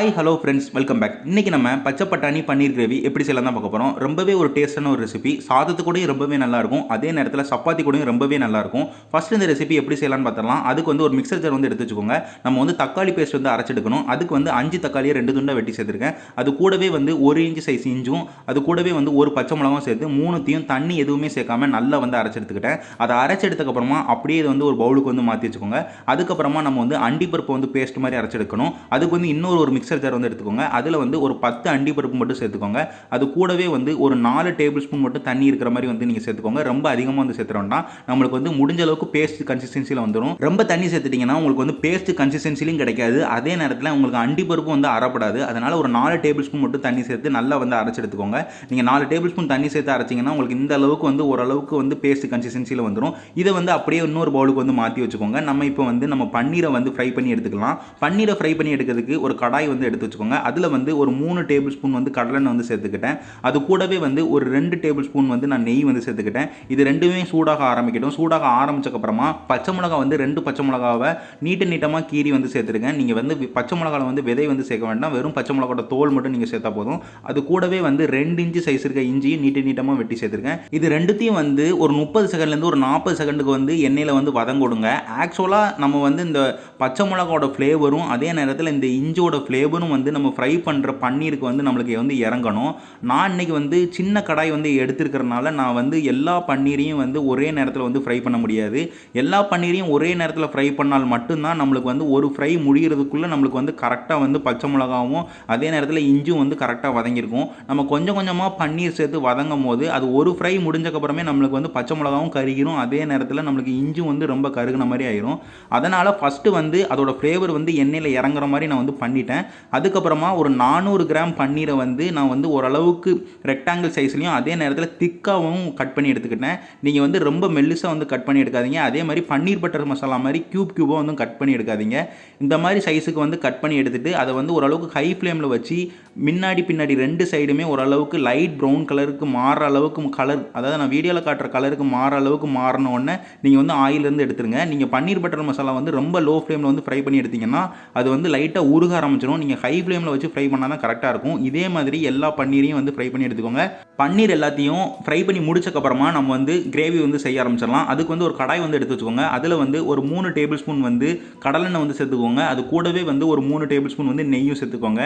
Hi hello friends welcome back இன்றைக்கி நம்ம பச்சை பட்டாணி பன்னீர் கிரேவி எப்படி செய்யலாம் தான் பார்க்க போகிறோம் ரொம்பவே ஒரு டேஸ்டான ஒரு ரெசிபி சாதத்து கூடயும் ரொம்பவே நல்லாயிருக்கும் அதே நேரத்தில் சப்பாத்தி கூடயும் ரொம்பவே நல்லாயிருக்கும் ஃபஸ்ட் இந்த ரெசிபி எப்படி செய்யலாம்னு பார்த்தலாம் அதுக்கு வந்து ஒரு மிக்சர் ஜார் வந்து எடுத்து வச்சுக்கோங்க. நம்ம வந்து தக்காளி பேஸ்ட் வந்து அரைச்செடுக்கணும் அதுக்கு வந்து அஞ்சு தக்காளியை ரெண்டு துண்டை வெட்டி சேர்த்துருக்கேன். அது கூடவே வந்து ஒரு இன்ச்சு சைஸ் இஞ்சும் அது கூடவே வந்து ஒரு பச்சை மிளகாவும் சேர்த்து மூணுத்தையும் தண்ணி எதுவுமே சேர்க்காம நல்லா வந்து அரைச்செடுத்துக்கிட்டேன் அதை அரைச்செடுத்தக்கப்புறமா அப்படியே இதை வந்து ஒரு பவுலுக்கு வந்து மாற்றி வச்சுக்கோங்க. அதுக்கப்புறமா நம்ம வந்து அண்டிப்பருப்பு வந்து பேஸ்ட் மாதிரி அரைச்செடுக்கணும் அதுக்கு வந்து இன்னொரு ஒரு மிக்சர் ஜார் வந்து எடுத்துக்கோங்க. அதில் வந்து ஒரு பத்து அண்டி பருப்பு மட்டும் சேர்த்துக்கோங்க. அது கூடவே வந்து ஒரு நாலு டேபிள் ஸ்பூன் மட்டும் தண்ணி இருக்கிற மாதிரி வந்து நீங்கள் சேர்த்துக்கோங்க. ரொம்ப அதிகமாக வந்து சேர்த்துறோம்னா நம்மளுக்கு வந்து முடிஞ்ச அளவுக்கு பேஸ்ட் கன்சிஸ்டன்சியில் வந்துடும் ரொம்ப தண்ணி சேர்த்துட்டிங்கன்னா உங்களுக்கு வந்து பேஸ்ட் கன்சிஸ்டன்சிலையும் கிடைக்காது. அதே நேரத்தில் உங்களுக்கு அண்டி பருப்பு வந்து அறப்படாது. அதனால் ஒரு நாலு டேபிள் ஸ்பூன் மட்டும் தண்ணி சேர்த்து நல்லா வந்து அரைச்சி எடுத்துக்கோங்க. நீங்கள் நாலு டேபிள் ஸ்பூன் தண்ணி சேர்த்து அரைச்சிங்கன்னா உங்களுக்கு இந்த அளவுக்கு வந்து ஓரளவுக்கு வந்து பேஸ்ட் கன்சிஸ்டன்சியில் வந்துடும் இதை வந்து அப்படியே இன்னொரு பவுலுக்கு வந்து மாற்றி வச்சுக்கோங்க. நம்ம இப்போ வந்து நம்ம பன்னீரை வந்து ஃப்ரை பண்ணி எடுத்துக்கலாம். பன்னீரை ஃப்ரை பண்ணி எடுக்கிறதுக்கு ஒரு கடாய் வந்து எடுத்து வச்சுக்கோங்க. அதில் வந்து ஒரு மூணு டேபிள் ஸ்பூன் வந்து கடலெண்ணெய் வந்து சேர்த்துக்கிட்டேன். அது கூடவே வந்து ஒரு ரெண்டு டேபிள் ஸ்பூன் வந்து நான் நெய் வந்து சேர்த்துக்கிட்டேன். இது ரெண்டுமே சூடாக ஆரம்பிக்கட்டும். சூடாக ஆரம்பிச்சக்கப்புறமா பச்சை மிளகா வந்து ரெண்டு பச்சை மிளகாவை நீட்ட நீட்டமாக கீறி வந்து சேர்த்துருக்கேன் நீங்கள் வந்து பச்சை மிளகாவில் வந்து விதை வந்து சேர்க்க வேண்டாம். வெறும் பச்சை மிளகாவோட தோல் மட்டும் நீங்கள் சேர்த்தா போதும். அது கூடவே வந்து ரெண்டு இன்ச்சு சைஸ் இருக்க இஞ்சியும் நீட்ட நீட்டமாக வெட்டி சேர்த்துருக்கேன் இது ரெண்டுத்தையும் வந்து ஒரு முப்பது செகண்ட்லேருந்து ஒரு நாற்பது செகண்டுக்கு வந்து எண்ணெயில் வந்து வதங்கொடுங்க ஆக்சுவலாக நம்ம வந்து இந்த பச்சை மிளகாவோட ஃப்ளேவரும் அதே நேரத்தில் இந்த இஞ்சியோட ஃப்ளேவரும் வந்து நம்ம ஃப்ரை பண்ணுற பன்னீருக்கு வந்து நம்மளுக்கு வந்து இறங்கணும். நான் இன்னைக்கு வந்து சின்ன கடாய் வந்து எடுத்துருக்கிறனால நான் வந்து எல்லா பன்னீரையும் வந்து ஒரே நேரத்தில் வந்து ஃப்ரை பண்ண முடியாது. எல்லா பன்னீரையும் ஒரே நேரத்தில் ஃப்ரை பண்ணால் மட்டும்தான் நம்மளுக்கு வந்து ஒரு ஃப்ரை முடிகிறதுக்குள்ளே நம்மளுக்கு வந்து கரெக்டாக வந்து பச்சை மிளகாவும் அதே நேரத்தில் இஞ்சும் வந்து கரெக்டாக வதங்கியிருக்கும். நம்ம கொஞ்சம் கொஞ்சமாக பன்னீர் சேர்த்து வதங்கும் போது அது ஒரு ஃப்ரை முடிஞ்சக்கப்புறமே நம்மளுக்கு வந்து பச்சை மிளகாவும் கருகிரும். அதே நேரத்தில் நம்மளுக்கு இஞ்சும் வந்து ரொம்ப கருகுன மாதிரி ஆயிரும். அதனால் ஃபஸ்ட்டு வந்து அதோட ஃப்ளேவர் வந்து எண்ணெயில் இறங்குற மாதிரி நான் வந்து பண்ணிட்டேன். அதுக்கப்புறமா ஒரு நானூறு கிராம் பன்னீரை வந்து நான் வந்து ஓரளவுக்கு ரெக்டாங்கிள் சைஸ்லையும் அதே நேரத்தில் திக்காகவும் கட் பண்ணி எடுத்துக்கிட்டேன். நீங்கள் வந்து ரொம்ப மெல்லுசாக வந்து கட் பண்ணி எடுக்காதீங்க. அதே மாதிரி பன்னீர் பட்டர் மசாலா மாதிரி க்யூப் க்யூபாக வந்து கட் பண்ணி எடுக்காதீங்க. இந்த மாதிரி சைஸுக்கு வந்து கட் பண்ணி எடுத்துட்டு அதை வந்து ஓரளவுக்கு ஹை ஃப்ளேமில் வச்சு முன்னாடி பின்னாடி ரெண்டு சைடுமே ஓரளவுக்கு லைட் ப்ரௌன் கலருக்கு மாறுற அளவுக்கு கலர் அதாவது நான் வீடியோவில் காட்டுற கலருக்கு மாறுற அளவுக்கு மாறினோடனே நீங்கள் வந்து ஆயிலேருந்து எடுத்துருங்க. நீங்கள் பன்னீர் பட்டர் மசாலா வந்து ரொம்ப லோ ஃப்ளேமில் வந்து ஃப்ரை பண்ணி எடுத்தீங்கன்னா அது வந்து லைட்டாக உருக ஆரம்பிச்சிடும். நீங்கள் ஹை ஃப்ளேமில் வச்சு ஃப்ரை பண்ணால் தான் கரெக்டாக இருக்கும். இதே மாதிரி எல்லா பன்னீரையும் வந்து ஃப்ரை பண்ணி எடுத்துக்கோங்க. பன்னீர் எல்லாத்தையும் ஃப்ரை பண்ணி முடிச்சக்கப்புறமா நம்ம வந்து கிரேவி வந்து செய்ய ஆரம்பிச்சிடலாம். அதுக்கு வந்து ஒரு கடாய் வந்து எடுத்து வச்சுக்கோங்க. அதில் வந்து ஒரு மூணு டேபிள் ஸ்பூன் வந்து கடலெண்ணெய் வந்து சேர்த்துக்கோங்க. அது கூடவே வந்து ஒரு மூணு டேபிள் ஸ்பூன் வந்து நெய்யும் சேர்த்துக்கோங்க.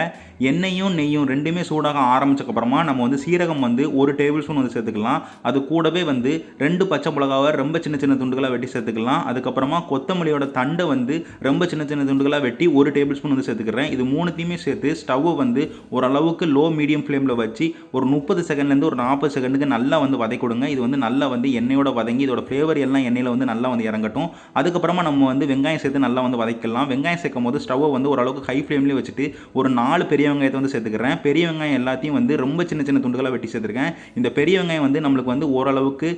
எண்ணெயும் நெய்யும் ரெண்டுமே சூடாக ஆரம்பிச்சக்கப்புறமா நம்ம வந்து சீரகம் வந்து ஒரு டேபிள் ஸ்பூன் வந்து சேர்த்துக்கலாம். அது கூடவே வந்து ரெண்டு பச்சை மிளகாவை ரொம்ப சின்ன சின்ன துண்டுகளாக வெட்டி சேர்த்துக்கலாம். அதுக்கப்புறமா கொத்தமல்லியோட தண்டை வந்து ரொம்ப சின்ன சின்ன துண்டுகளாக வெட்டி ஒரு டேபிள் ஸ்பூன் வந்து சேர்த்துக்கிறேன். இது மூணு மூணுத்தையுமே சேர்த்து ஸ்டவ்வை வந்து ஓரளவுக்கு லோ மீடியம் ஃப்ளேமில் வச்சு ஒரு முப்பது செகண்ட்லேருந்து ஒரு நாற்பது செகண்டுக்கு நல்லா வந்து வதக்கி கொடுங்க. இது வந்து நல்லா வந்து எண்ணெயோட வதங்கி இதோட ஃப்ளேவர் எல்லாம் எண்ணெயில் வந்து நல்லா வந்து இறங்கட்டும். அதுக்கப்புறமா நம்ம வந்து வெங்காயம் சேர்த்து நல்லா வந்து வதக்கலாம் வெங்காயம் சேர்க்கும் போது ஸ்டவ்வை வந்து ஓரளவுக்கு ஹை ஃப்ளேம்லேயே வச்சுட்டு ஒரு நாலு பெரிய வெங்காயத்தை வந்து சேர்த்துக்கிறேன். பெரிய வெங்காயம் எல்லாத்தையும் வந்து ரொம்ப சின்ன சின்ன துண்டுகளாக வெட்டி சேர்த்துருக்கேன். இந்த பெரிய வெங்காயம் வந்து நம்மளுக்கு வந்து ஓரளவுக்கு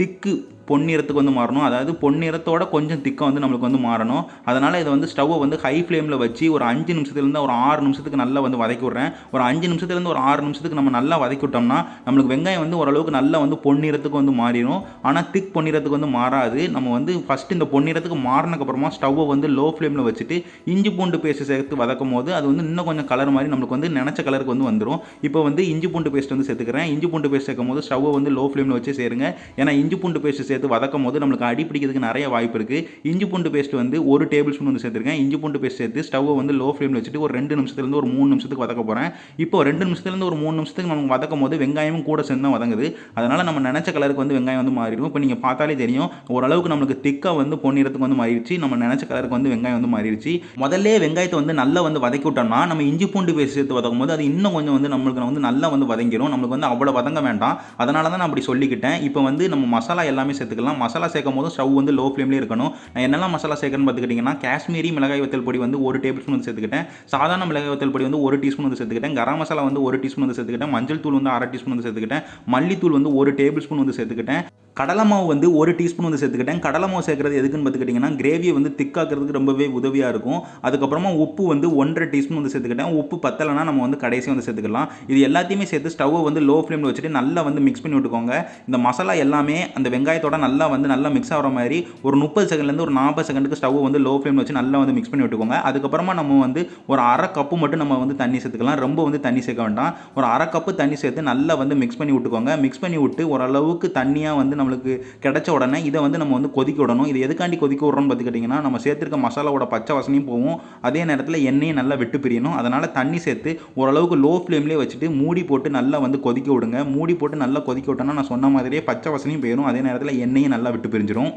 திக்கு பொன்னிறத்துக்கு வந்து மாறணும். அதாவது பொன்னிறத்தோட கொஞ்சம் திக்கம் வந்து நம்மளுக்கு வந்து மாறணும். அதனால் இதை வந்து ஸ்டவ்வை வந்து ஹை ஃப்ளேமில் வச்சு ஒரு அஞ்சு நிமிஷத்துலேருந்து ஒரு ஆறு நிமிஷத்துக்கு நல்லா வந்து வதக்கி விட்றேன். ஒரு அஞ்சு நிமிஷத்துலேருந்து ஒரு ஆறு நிமிஷத்துக்கு நம்ம நல்லா வதக்கி விட்டோம்னா நம்மளுக்கு வெங்காயம் வந்து ஓரளவுக்கு நல்லா வந்து பொன்னிறத்துக்கு வந்து மாறிடும் ஆனால் திக் பொன்னிறத்துக்கு வந்து மாறாது. நம்ம வந்து ஃபஸ்ட்டு இந்த பொன்னிறத்துக்கு மாறினதுக்கப்புறமா ஸ்டவ்வை வந்து லோ ஃப்ளேமில் வச்சுட்டு இஞ்சி பூண்டு பேஸ்ட் சேர்த்து வதக்கும் போது அது வந்து இன்னும் கொஞ்சம் கலர் மாதிரி நம்மளுக்கு வந்து நினச்ச கலருக்கு வந்து வந்துடும் இப்போ வந்து இஞ்சி பூண்டு பேஸ்ட் வந்து சேர்த்துக்கிறேன். இஞ்சி பூண்டு பேஸ்ட் சேர்க்கும் போது ஸ்டவ்வை வந்து லோ ஃப்ளேமில் வச்சு சேருங்க. ஏன்னா இஞ்சி பூண்டு பேஸ்ட் சேர்த்து வதக்கும் போது நம்மளுக்கு அடி பிடிக்கிறதுக்கு நிறைய வாய்ப்பு இருக்குது இஞ்சி பூண்டு பேஸ்ட் வந்து ஒரு டேபிள் ஸ்பூன் வந்து சேர்த்துருக்கேன். இஞ்சி பூண்டு பேஸ்ட் சேர்த்து ஸ்டவ்வை வந்து லோ ஃப்ளேமில் வச்சுட்டு ஒரு ரெண்டு நிமிஷத்துலேருந்து ஒரு மூணு நிமிஷத்துக்கு வதக்க போகிறேன் இப்போ ரெண்டு நிமிஷத்துலேருந்து ஒரு மூணு நிமிஷத்துக்கு நம்ம வதக்கும் போது வெங்காயமும் கூட சேர்ந்து தான் வதங்குது. அதனால் நம்ம நினச்ச கலருக்கு வந்து வெங்காயம் வந்து மாறிடும். இப்போ நீங்கள் பார்த்தாலே தெரியும் ஓரளவுக்கு நம்மளுக்கு திக்காக வந்து பொன்னிறத்துக்கு வந்து மாறிடுச்சு. நம்ம நினச்ச கலருக்கு வந்து வெங்காயம் வந்து மாறிடுச்சு. முதல்ல வெங்காயத்தை வந்து நல்லா வந்து வதக்கி விட்டோம்னா நம்ம இஞ்சி பூண்டு பேஸ்ட் சேர்த்து வதக்கும் போது அது இன்னும் கொஞ்சம் வந்து நம்மளுக்கு வந்து நல்லா வந்து வதங்கிடும் நம்மளுக்கு வந்து அவ்வளோ வதங்க வேண்டாம். அதனால தான் நான் அப்படி சொல்லிக்கிட்டேன். இப்போ வந்து நம்ம மசாலா எல்லாமே சேர்த்துக்கலாம் மசாலா சேர்க்கும் போது ஸ்டவ் வந்து லோ ஃப்ளேம்லேயே இருக்கணும். நான் என்னெல்லாம் மசாலா சேர்க்கணும்னு பார்த்துக்கிட்டிங்கன்னா காஷ்மீரி மிளகாய் வத்தல் பொடி வந்து ஒரு டேபிள் ஸ்பூன் வந்து சேர்த்துக்கிட்டேன். சாதாரண மிளகாய் வத்தல் பொடி வந்து ஒரு டீஸ்பூன் வந்து சேர்த்துக்கிட்டேன். கரம் மசாலா வந்து ஒரு டீஸ்பூன் வந்து சேர்த்துக்கிட்டேன். மஞ்சள் தூள் வந்து அரை டீஸ்பூன் வந்து சேர்த்துக்கிட்டேன். மல்லித்தூள் வந்து ஒரு டேபிள் ஸ்பூன் வந்து சேர்த்துக்கிட்டேன். கடலை மாவு வந்து ஒரு டீஸ்பூன் வந்து சேர்த்துக்கிட்டேன். கடலை மாவு சேர்க்குறது எதுக்குன்னு பார்த்துக்கிட்டிங்கன்னா கிரேவியை வந்து திக்காக்கிறதுக்கு ரொம்பவே உதவியாக இருக்கும். அதுக்கப்புறமா உப்பு வந்து ஒன்றரை டீஸ்பூன் வந்து சேர்த்துக்கிட்டேன். உப்பு பத்தலைன்னா நம்ம வந்து கடைசி வந்து சேர்த்துக்கலாம். இது எல்லாத்தையுமே சேர்த்து ஸ்டவ்வை வந்து லோ ஃப்ளேமில் வச்சுட்டு நல்லா வந்து மிக்ஸ் பண்ணி விட்டுக்கோங்க. இந்த மசாலா எல்லாமே அந்த வெங்காயத்தோட நல்லா வந்து நல்லா மிக்ஸ் ஆகிற மாதிரி ஒரு முப்பது செகண்ட்லேருந்து ஒரு நாற்பது செகண்டுக்கு ஸ்டவ் வந்து லோ ஃப்ளேமில் வச்சு நல்லா வந்து மிக்ஸ் பண்ணி விட்டுக்கோங்க. அதுக்கப்புறமா நம்ம வந்து ஒரு அரை கப்பு மட்டும் நம்ம வந்து தண்ணி சேர்த்துக்கலாம். ரொம்ப வந்து தண்ணி சேர்க்க வேண்டாம். ஒரு அரை கப்பு தண்ணி சேர்த்து நல்லா வந்து மிக்ஸ் பண்ணி விட்டுக்கோங்க. மிக்ஸ் பண்ணி விட்டு ஓரளவுக்கு தண்ணியாக வந்து நம்ம நம்மளுக்கு கிடைச்ச உடனே இதை வந்து நம்ம வந்து கொதிக்க விடணும். இது எதுக்காண்டி கொதிக்க விட்றோம்னு பார்த்துக்கிட்டிங்கன்னா நம்ம சேர்த்துருக்க மசாலாவோட பச்சை வாசனையும் போகும். அதே நேரத்தில் எண்ணெயும் நல்லா விட்டு பிரியணும். அதனால் தண்ணி சேர்த்து ஓரளவுக்கு லோ ஃப்ளேம்லேயே வச்சுட்டு மூடி போட்டு நல்லா வந்து கொதிக்க விடுங்க. மூடி போட்டு நல்லா கொதிக்க விட்டோன்னா நான் சொன்ன மாதிரியே பச்சை வாசனையும் போயிடும் அதே நேரத்தில் எண்ணெயும் நல்லா விட்டு பிரிஞ்சிடும்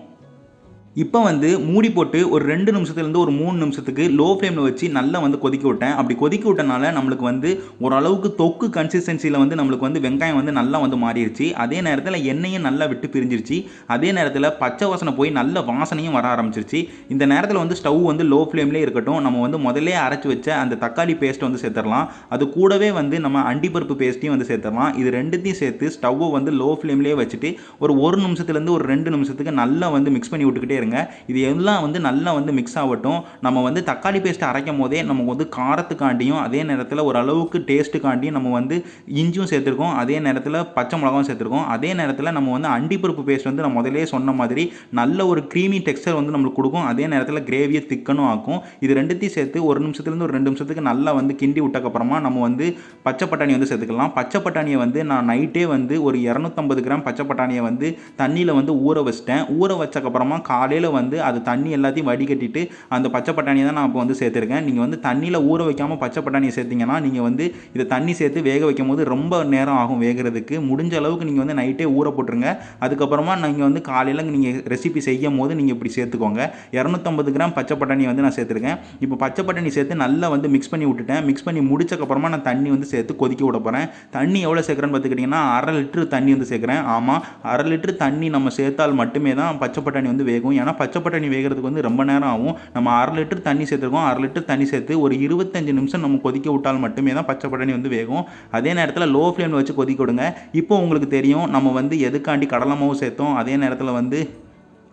இப்போ வந்து மூடி போட்டு ஒரு ரெண்டு நிமிஷத்துலேருந்து ஒரு மூணு நிமிஷத்துக்கு லோ ஃப்ளேமில் வச்சு நல்லா வந்து கொதிக்க விட்டேன். அப்படி கொதிக்க விட்டனால நம்மளுக்கு வந்து ஓரளவுக்கு தொக்கு கன்சிஸ்டன்சியில் வந்து நம்மளுக்கு வந்து வெங்காயம் வந்து நல்லா வந்து மாறிடுச்சு. அதே நேரத்தில் எண்ணெயும் நல்லா விட்டு பிரிஞ்சிருச்சு. அதே நேரத்தில் பச்சை வாசனை போய் நல்ல வாசனையும் வர ஆரம்பிச்சிருச்சு. இந்த நேரத்தில் வந்து ஸ்டவ் வந்து லோ ஃப்ளேம்லேயே இருக்கட்டும். நம்ம வந்து முதல்லே அரைச்சி வச்ச அந்த தக்காளி பேஸ்ட்டை வந்து சேர்த்துடலாம். அது கூடவே வந்து நம்ம அண்டிப்பருப்பு பேஸ்ட்டையும் வந்து சேர்த்துடலாம். இது ரெண்டுத்தையும் சேர்த்து ஸ்டவ்வை வந்து லோ ஃப்ளேம்லேயே வச்சுட்டு ஒரு ஒரு நிமிஷத்துலேருந்து ஒரு ரெண்டு நிமிஷத்துக்கு நல்லா வந்து மிக்ஸ் பண்ணி விட்டுக்கிட்டே இருங்க இது எல்லாம் வந்து நல்லா வந்து மிக்ஸ் ஆகட்டும். நம்ம வந்து தக்காளி பேஸ்ட் அரைக்கும் போதே நமக்கு வந்து காரத்துக்காண்டியும் அதே நேரத்தில் ஓரளவுக்கு டேஸ்ட்டுக்காண்டியும் நம்ம வந்து இஞ்சியும் சேர்த்துருக்கோம். அதே நேரத்தில் பச்சை மிளகாவும் சேர்த்துருக்கோம். அதே நேரத்தில் நம்ம வந்து அண்டிப்பருப்பு பேஸ்ட் வந்து நம்ம முதலே சொன்ன மாதிரி நல்ல ஒரு க்ரீமி டெக்ஸ்டர் வந்து நம்மளுக்கு கொடுக்கும். அதே நேரத்தில் கிரேவியை திக்கனும் ஆக்கும். இது ரெண்டுத்தையும் சேர்த்து ஒரு நிமிஷத்துலேருந்து ஒரு ரெண்டு நிமிஷத்துக்கு நல்லா வந்து கிண்டி விட்டக்கப்புறமா நம்ம வந்து பச்சை பட்டாணி வந்து சேர்த்துக்கலாம். பச்சை பட்டாணியை வந்து நான் நைட்டே வந்து ஒரு இரநூத்தம்பது கிராம் பச்சை பட்டாணியை வந்து தண்ணியில் வந்து ஊற வச்சிட்டேன். ஊற வச்சக்கப்புறமா காலையில் வந்து அது தண்ணி எல்லாத்தையும் வடிகட்டிட்டு அந்த பச்சை பட்டாணியை தான் நான் இப்போ வந்து சேர்த்துருக்கேன். நீங்கள் வந்து தண்ணியில் ஊற வைக்காமல் பச்சை பட்டாணியை சேர்த்திங்கன்னா நீங்கள் வந்து இதை தண்ணி சேர்த்து வேக வைக்கும் போது ரொம்ப நேரம் ஆகும் வேகிறதுக்கு. முடிஞ்ச அளவுக்கு நீங்கள் வந்து நைட்டே ஊற போட்டுருங்க. அதுக்கப்புறமா நீங்கள் வந்து காலையில் நீங்கள் ரெசிபி செய்யும் போது நீங்கள் இப்படி சேர்த்துக்கோங்க. இரநூத்தம்பது கிராம் பச்சை பட்டாணி வந்து நான் சேர்த்துருக்கேன். இப்போ பச்சை பட்டாணி சேர்த்து நல்லா வந்து மிக்ஸ் பண்ணி விட்டுட்டேன். மிக்ஸ் பண்ணி முடிச்சக்கப்புறமா நான் தண்ணி வந்து சேர்த்து கொதிக்க விட போகிறேன் தண்ணி எவ்வளோ சேர்க்குறேன்னு பார்த்துக்கிட்டிங்கன்னா அரை லிட்டரு தண்ணி வந்து சேர்க்குறேன். ஆமாம் அரை லிட்டரு தண்ணி நம்ம சேர்த்தால் மட்டுமே தான் பச்சை பட்டாணி வந்து வேகும். ஏன்னா பச்சை பட்டாணி வேகிறதுக்கு வந்து ரொம்ப நேரம் ஆகும். நம்ம அரை லிட்டர் தண்ணி சேர்த்துருக்கோம். அரை லிட்டர் தண்ணி சேர்த்து ஒரு இருபத்தஞ்சு நிமிஷம் நம்ம கொதிக்க விட்டால் மட்டுமே தான் பச்சை பட்டாணி வந்து வேகும். அதே நேரத்தில் லோ ஃப்ளேமில் வச்சு கொதிக்க விடுங்க. இப்போ உங்களுக்கு தெரியும் நம்ம வந்து எதுக்காண்டி கடலை மாவு சேர்த்தோம்? அதே நேரத்தில் வந்து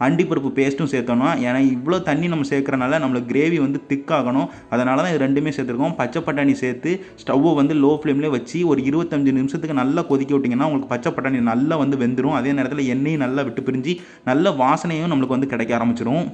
அண்டிப்பருப்பு பேஸ்ட்டும் சேர்த்தோன்னா ஏன்னா இவ்வளோ தண்ணி நம்ம சேர்க்குறனால நம்மளுக்கு கிரேவி வந்து திக்காகணும் அதனால தான் இது ரெண்டுமே சேர்த்துருக்கோம். பச்சை பட்டாணி சேர்த்து ஸ்டவ்வை வந்து லோ ஃப்ளேம்லேயே வச்சு ஒரு இருபத்தஞ்சு நிமிஷத்துக்கு நல்லா கொதிக்க விட்டிங்கன்னா உங்களுக்கு பச்சை பட்டாணி நல்லா வந்து வெந்துடும் அதே நேரத்தில் எண்ணெயும் நல்லா விட்டு பிரிஞ்சு நல்ல வாசனையும் நம்மளுக்கு வந்து கிடைக்க ஆரம்பிச்சிடும்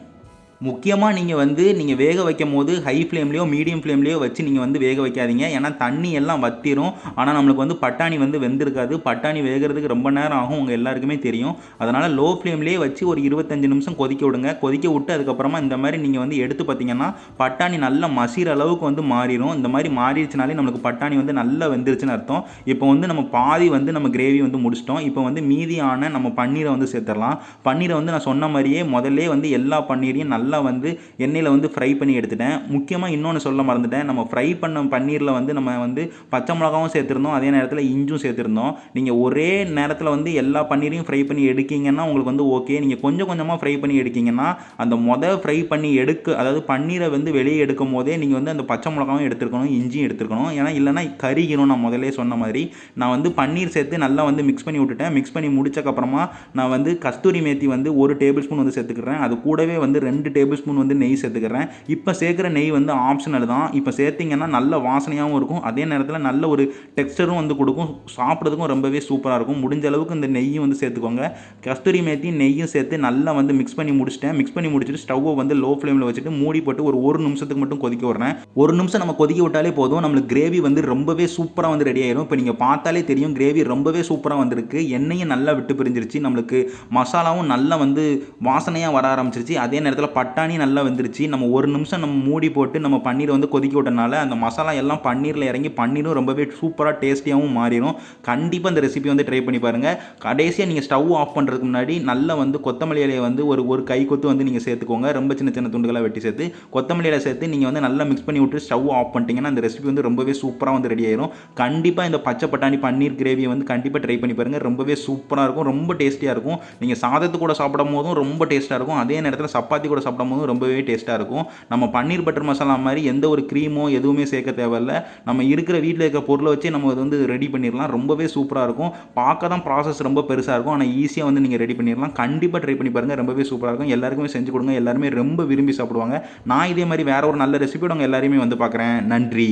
முக்கியமாக நீங்கள் வந்து நீங்கள் வேக வைக்கும் போது ஹை ஃப்ளேம்லேயோ மீடியம் ஃப்ளேம்லேயோ வச்சு நீங்கள் வந்து வேக வைக்காதீங்க. ஏன்னா தண்ணி எல்லாம் வத்திரும். ஆனால் நம்மளுக்கு வந்து பட்டாணி வந்து வெந்திருக்காது. பட்டாணி வேகிறதுக்கு ரொம்ப நேரம் ஆகும் உங்கள் எல்லாருக்குமே தெரியும். அதனால் லோ ஃப்ளேம்லேயே வச்சு ஒரு இருபத்தஞ்சு நிமிஷம் கொதிக்க விடுங்க. கொதிக்க விட்டு அதுக்கப்புறமா இந்த மாதிரி நீங்கள் வந்து எடுத்து பார்த்தீங்கன்னா பட்டாணி நல்லா மசிற அளவுக்கு வந்து மாறிடும் இந்த மாதிரி மாறிடுச்சுனாலே நம்மளுக்கு பட்டாணி வந்து நல்லா வெந்துருச்சுன்னு அர்த்தம். இப்போ வந்து நம்ம பாதி வந்து நம்ம கிரேவி வந்து முடிச்சிட்டோம். இப்போ வந்து மீதியான நம்ம பன்னீரை வந்து சேர்த்துடலாம். பன்னீரை வந்து நான் சொன்ன மாதிரியே முதல்ல வந்து எல்லா பன்னீரையும் நல்லா வந்து எண்ணெயில் வந்து ஃப்ரை பண்ணி எடுத்துட்டேன். முக்கியமாக இன்னொன்று சொல்ல மறந்துட்டேன். நம்ம ஃப்ரை பண்ண பன்னீரில் வந்து நம்ம வந்து பச்சை மிளகாவும் சேர்த்துருந்தோம். அதே நேரத்தில் இஞ்சும் சேர்த்துருந்தோம். நீங்கள் ஒரே நேரத்தில் வந்து எல்லா பன்னீரையும் ஃப்ரை பண்ணி எடுக்கீங்கன்னா உங்களுக்கு வந்து ஓகே நீங்கள் கொஞ்சம் கொஞ்சமாக ஃப்ரை பண்ணி எடுக்கிங்கன்னா அந்த மொதல் ஃப்ரை பண்ணி எடுக்க அதாவது பன்னீரை வந்து வெளியே எடுக்கும் போதே நீங்கள் வந்து அந்த பச்சை மிளகாவும் எடுத்துருக்கணும் இஞ்சியும் எடுத்துருக்கணும். ஏன்னா இல்லைனா கறிக்கணும் நான் முதல்லே சொன்ன மாதிரி. நான் வந்து பன்னீர் சேர்த்து நல்லா வந்து மிக்ஸ் பண்ணி விட்டுட்டேன். மிக்ஸ் பண்ணி முடிச்சக்கப்புறமா நான் வந்து கஸ்தூரி மேத்தி வந்து ஒரு டேபிள் ஸ்பூன் வந்து சேர்த்துக்கிறேன். அது கூடவே வந்து ரெண்டு டேபிள் ஸ்பூன் வந்து நெய் சேர்த்துக்கிறேன். இப்போ சேர்க்குற நெய் வந்து ஆப்ஷனல் தான். இப்போ சேர்த்திங்கன்னா நல்ல வாசனையாகவும் இருக்கும். அதே நேரத்தில் நல்ல ஒரு டெக்ஸ்டரும் வந்து கொடுக்கும். சாப்பிட்றதுக்கும் ரொம்பவே சூப்பராக இருக்கும். முடிஞ்ச அளவுக்கு இந்த நெய்யும் வந்து சேர்த்துக்கோங்க. கஸ்தூரி மேத்தி நெய்யும் சேர்த்து நல்லா வந்து மிக்ஸ் பண்ணி முடிச்சிட்டேன். மிக்ஸ் பண்ணி முடிச்சுட்டு ஸ்டவ்வை வந்து லோ ஃப்ளேமில் வச்சுட்டு மூடி போட்டு ஒரு ஒரு நிமிஷத்துக்கு மட்டும் கொதிக்க விட்றேன். ஒரு நிமிஷம் நம்ம கொதிக்க விட்டாலே போதும். நம்மளுக்கு கிரேவி வந்து ரொம்பவே சூப்பராக வந்து ரெடி ஆயிடும் இப்போ நீங்கள் பார்த்தாலே தெரியும் கிரேவி ரொம்பவே சூப்பராக வந்திருக்கு. எண்ணெயும் நல்லா விட்டு பிரிஞ்சிருச்சு. நம்மளுக்கு மசாலாவும் நல்லா வந்து வாசனையாக வர ஆரம்பிச்சிருச்சு. அதே நேரத்தில் பட்டாணி நல்லா வெந்துருச்சு. நம்ம ஒரு நிமிஷம் நம்ம மூடி போட்டு நம்ம பன்னீரை வந்து கொதிக்க விட்டனால அந்த மசாலா எல்லாம் பன்னீரில் இறங்கி பன்னீரும் ரொம்பவே சூப்பராக டேஸ்டியாகவும் மாறிடும் கண்டிப்பாக இந்த ரெசிபி வந்து ட்ரை பண்ணி பாருங்கள் கடைசியாக நீங்கள் ஸ்டவ் ஆஃப் பண்ணுறதுக்கு முன்னாடி நல்லா வந்து கொத்தமல்லி இலையை வந்து ஒரு ஒரு கை கொத்து வந்து நீங்கள் சேர்த்துக்கோங்க. ரொம்ப சின்ன சின்ன துண்டுகளாக வெட்டி சேர்த்து. கொத்தமல்லி இலை சேர்த்து நீங்கள் வந்து நல்லா மிக்ஸ் பண்ணி விட்டு ஸ்டவ் ஆஃப் பண்ணிட்டீங்கன்னா அந்த ரெசிபி வந்து ரொம்பவே சூப்பராக வந்து ரெடி ஆயிரும். கண்டிப்பாக இந்த பச்சை பட்டாணி பன்னீர் கிரேவியை வந்து கண்டிப்பாக ட்ரை பண்ணி பாருங்கள் ரொம்பவே சூப்பராக இருக்கும். ரொம்ப டேஸ்டியாக இருக்கும். நீங்கள் சாதத்து கூட சாப்பிடும் போதும் ரொம்ப டேஸ்ட்டாக இருக்கும். அதே நேரத்தில் சப்பாத்தி கூட சாப்பிடும் சாப்பிடும்போது ரொம்பவே டேஸ்ட்டாக இருக்கும். நம்ம பன்னீர் பட்டர் மசாலா மாதிரி எந்த ஒரு க்ரீமோ எதுவுமே சேர்க்க தேவையில்ல. நம்ம இருக்கிற வீட்டில் இருக்க பொருளை வச்சு நம்ம இது வந்து ரெடி பண்ணிடலாம். ரொம்பவே சூப்பராக இருக்கும். பார்க்க தான் ப்ராசஸ் ரொம்ப பெருசாக இருக்கும். ஆனால் ஈஸியாக வந்து நீங்கள் ரெடி பண்ணிடலாம். கண்டிப்பாக ட்ரை பண்ணி பாருங்கள் ரொம்பவே சூப்பராக இருக்கும். எல்லாருக்குமே செஞ்சு கொடுங்க. எல்லாருமே ரொம்ப விரும்பி சாப்பிடுவாங்க. நான் இதே மாதிரி வேறு ஒரு நல்ல ரெசிபியோட உங்கள் எல்லாரையுமே வந்து பார்க்குறேன். நன்றி.